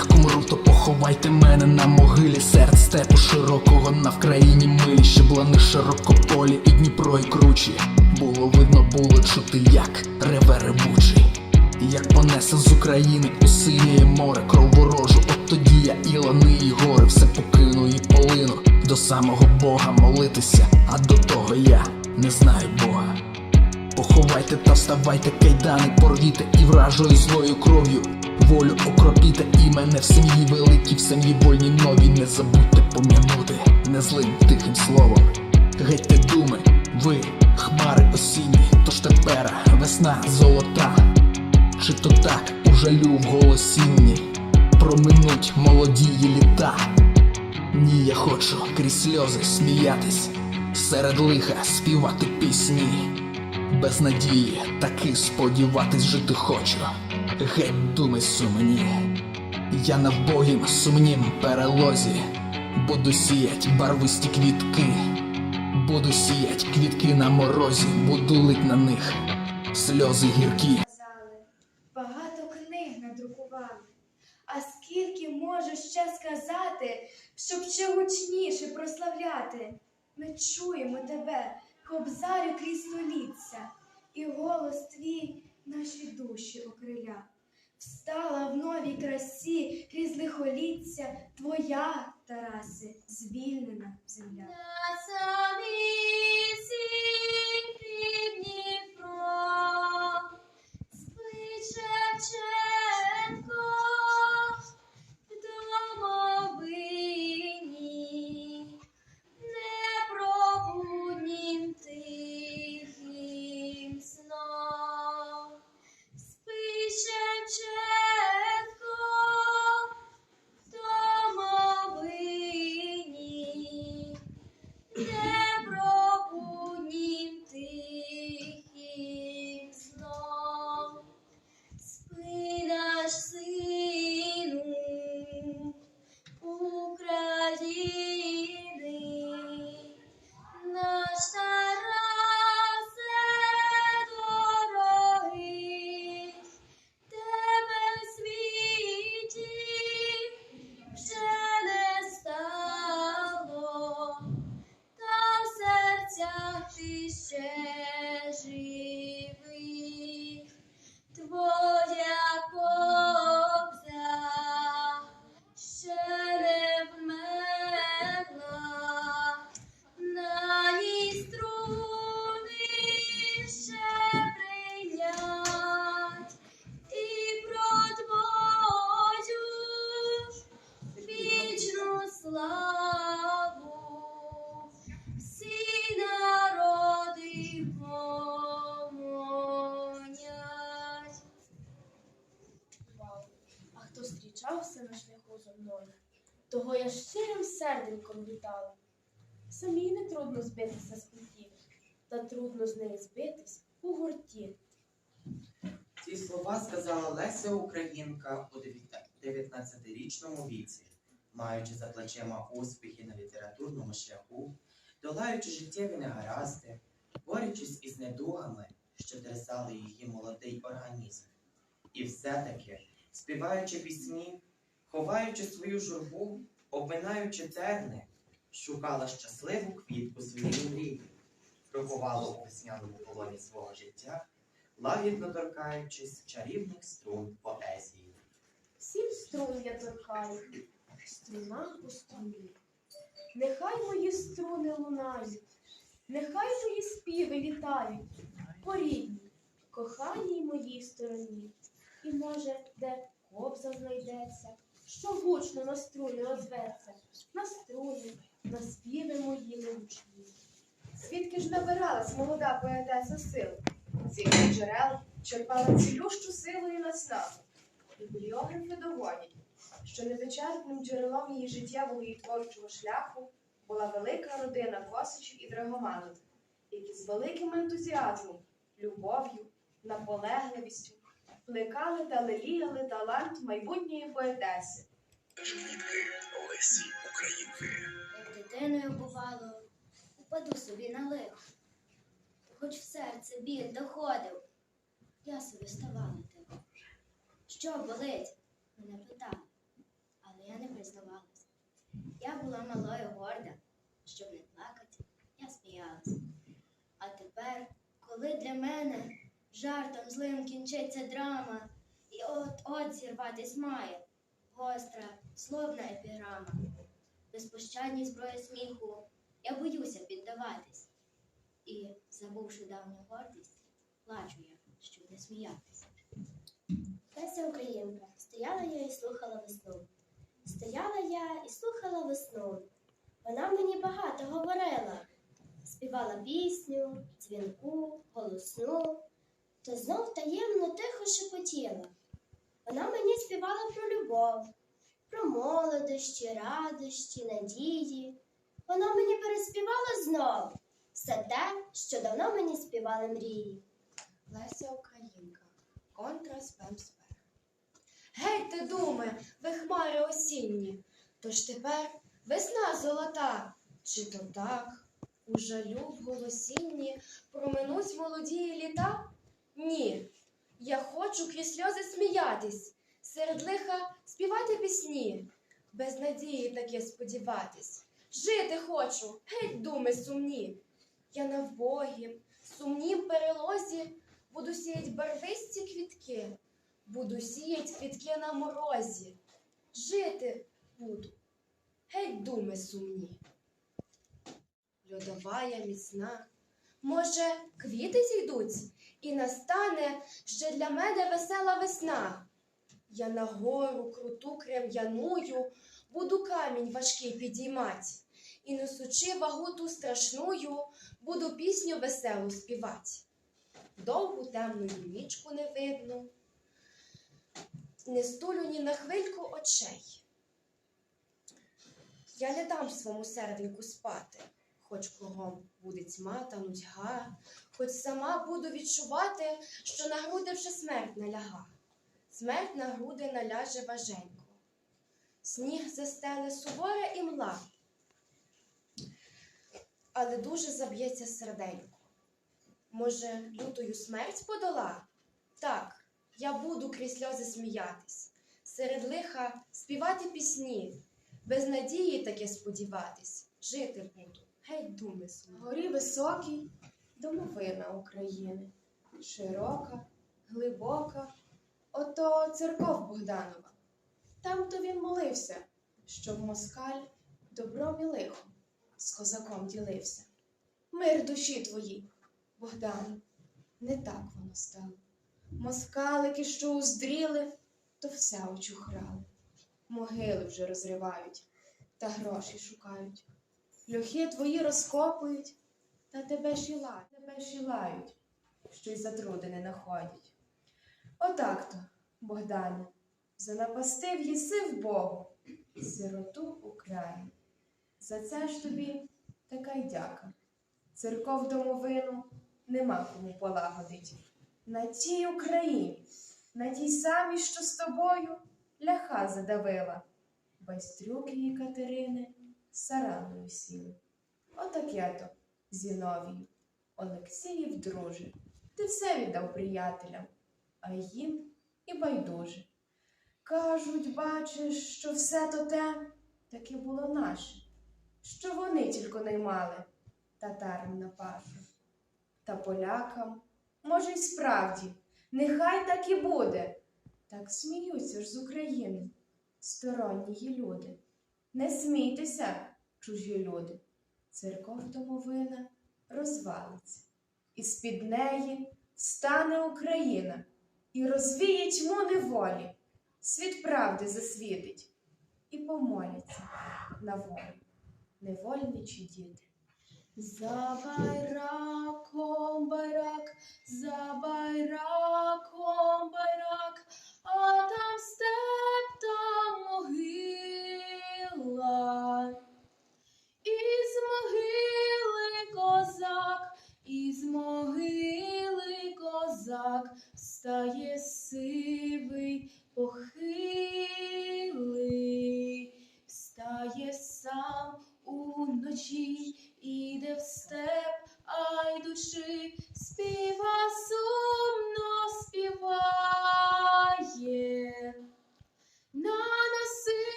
Як умру, то поховайте мене на могилі серед степу широкого на Вкраїні милі, щеблани широкополі і Дніпро і кручі. Було видно, було чути, як реве ревучий. Як понесе з України у синє море кров ворожу, от тоді я і лани, і гори, все покину і полину до самого Бога молитися, а до того я не знаю Бога. Поховайте та вставайте, кайдани, порвіте і вражою злою кров'ю. Волю окропіте і мене в сім'ї великій, в сім'ї вольній новій. Не забудьте пом'янути незлим тихим словом. Гетьте думи, ви, хмари осінні, тож тепер весна золота. Чи то так у жалю в голосінні проминуть молодії літа? Ні, я хочу крізь сльози сміятись, серед лиха співати пісні. Без надії таки сподіватись жити хочу. Геть думи сумні. Я на вбогім сумнім перелозі буду сіять барвисті квітки, буду сіять квітки на морозі, буду лить на них сльози гіркі. багато книг надрукували. А скільки можу ще сказати, щоб ще гучніше прославляти? Ми чуємо тебе, кобзарю крізь століття, і голос твій наші душі окриля. Встала в новій красі крізь лихоліття твоя, Тараси, звільнена земля. Того я щирим серденьком вітала. Самій не трудно збитися з путі, та трудно з неї збитись у гурті. Ці слова сказала Леся Українка у 19-річному віці, маючи за плечима успіхи на літературному шляху, долаючи життєві негаразди, борючись із недугами, що трясали її молодий організм. І все-таки, співаючи пісні, ховаючи свою журбу, обминаючи терни, шукала щасливу квітку своєї мрії, проховала у весняному полоні свого життя лагідно торкаючись чарівних струн поезії. Сім струн я торкаю, струна по струні. Нехай мої струни лунають, нехай мої співи літають по рідній, коханій моїй стороні. І може, де кобза знайдеться, що гучно на струні озветься, на струни, на співи мої неучні. Звідки ж набиралась молода поетеса сил? Яких джерел черпала цілющу силу і наснагу. Бібліографи доводять, що невичерпним джерелом її життєвого і творчого шляху була велика родина Косичів і Драгоманов, які з великим ентузіазмом, любов'ю, наполегливістю плекали та леліяли талант майбутньої поетеси. Квітки Лесі Українки. Як дитиною бувало, упаду собі на лихо. Хоч в серце біль доходив, я собі ставала тихо. Що болить? мене питали. але я не признавалась. Я була малою горда, щоб не плакати, я сміялась. А тепер, коли для мене жартом злим кінчиться драма, і от-от зірватись має гостра, словна епіграма, безпощадній зброї сміху, я боюся піддаватись. І, забувши давню гордість, плачу я, щоб не сміятись. Леся Українка, стояла я і слухала весну. Стояла я і слухала весну. Вона мені багато говорила, співала пісню, дзвінку, голосну, то знов таємно тихо шепотіла. Вона мені співала про любов, про молодощі, радощі, надії. Вона мені переспівала знов все те, що давно мені співали мрії. Леся Українка, контра спем спер. Геть ти думе, ви хмари осінні, тож тепер весна золота, чи то так, у жалю в голосінні проминуть молоді? Ні, я хочу крізь сльози сміятись, серед лиха співати пісні, без надії таке сподіватись. Жити хочу, геть думи сумні. Я на вбогім, сумнім перелозі буду сіять барвисті квітки, буду сіять квітки на морозі. Жити буду, геть думи сумні. Льодова я міцна, може, квіти зійдуть, і настане ще для мене весела весна. Я на гору круту крем'яную буду камінь важкий підіймать, і несучи вагу ту страшную, буду пісню веселу співать. Довгу темну нічку не видно, не стулю ні на хвильку очей. Я не дам своєму серденьку спати, хоч кругом буде тьма та нудьга, хоч сама буду відчувати, що на груди вже смерть наляга. Смерть на груди наляже важенько. Сніг застеле сувора і мла, але дуже заб'ється серденько. Може, лютою смерть подола? Так, я буду крізь сльози сміятись, серед лиха співати пісні, без надії таке сподіватись, жити буду, геть думи сумні. Горі високі, домовина України, широка, глибока, ото церков Богданова. Там то він молився, щоб москаль добром і лихом з козаком ділився. Мир душі твої, Богдан, не так воно стало. Москалики, що уздріли, то все очухрали. Могили вже розривають та гроші шукають. Льохи твої розкопують, та тебе шілають, тебе шілають, що й за труди не находять. Отак то, Богдане, занапастив єси в Богу, сироту Україну. За це ж тобі така й дяка. Церков домовину нема кому полагодить. На тій Україні, на тій самій, що з тобою ляха задавила. Байстрюк її Катерини сараною сіли. Отаке то, Зіновію, Олексіїв друже, ти все віддав приятелям, а їм і байдуже. Кажуть, бачиш, що все то те таки було наше, що вони тільки наймали татарам на пашу. Та полякам, може, й справді, нехай так і буде. Так сміються ж з України сторонні люди. Не смійтеся, чужі люди. Церков домовина розвалиться, і з-під неї встане Україна і розвіє тьму неволі, світ правди засвітить і помоляться на волю невольничі діти. За байраком байрак, за байраком байрак, а там степ там могила. Із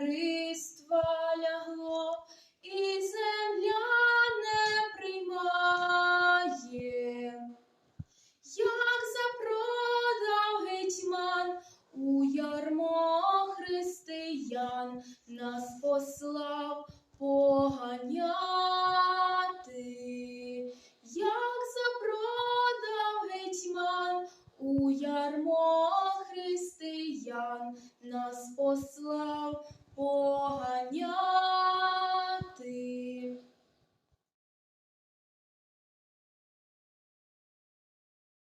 Rio.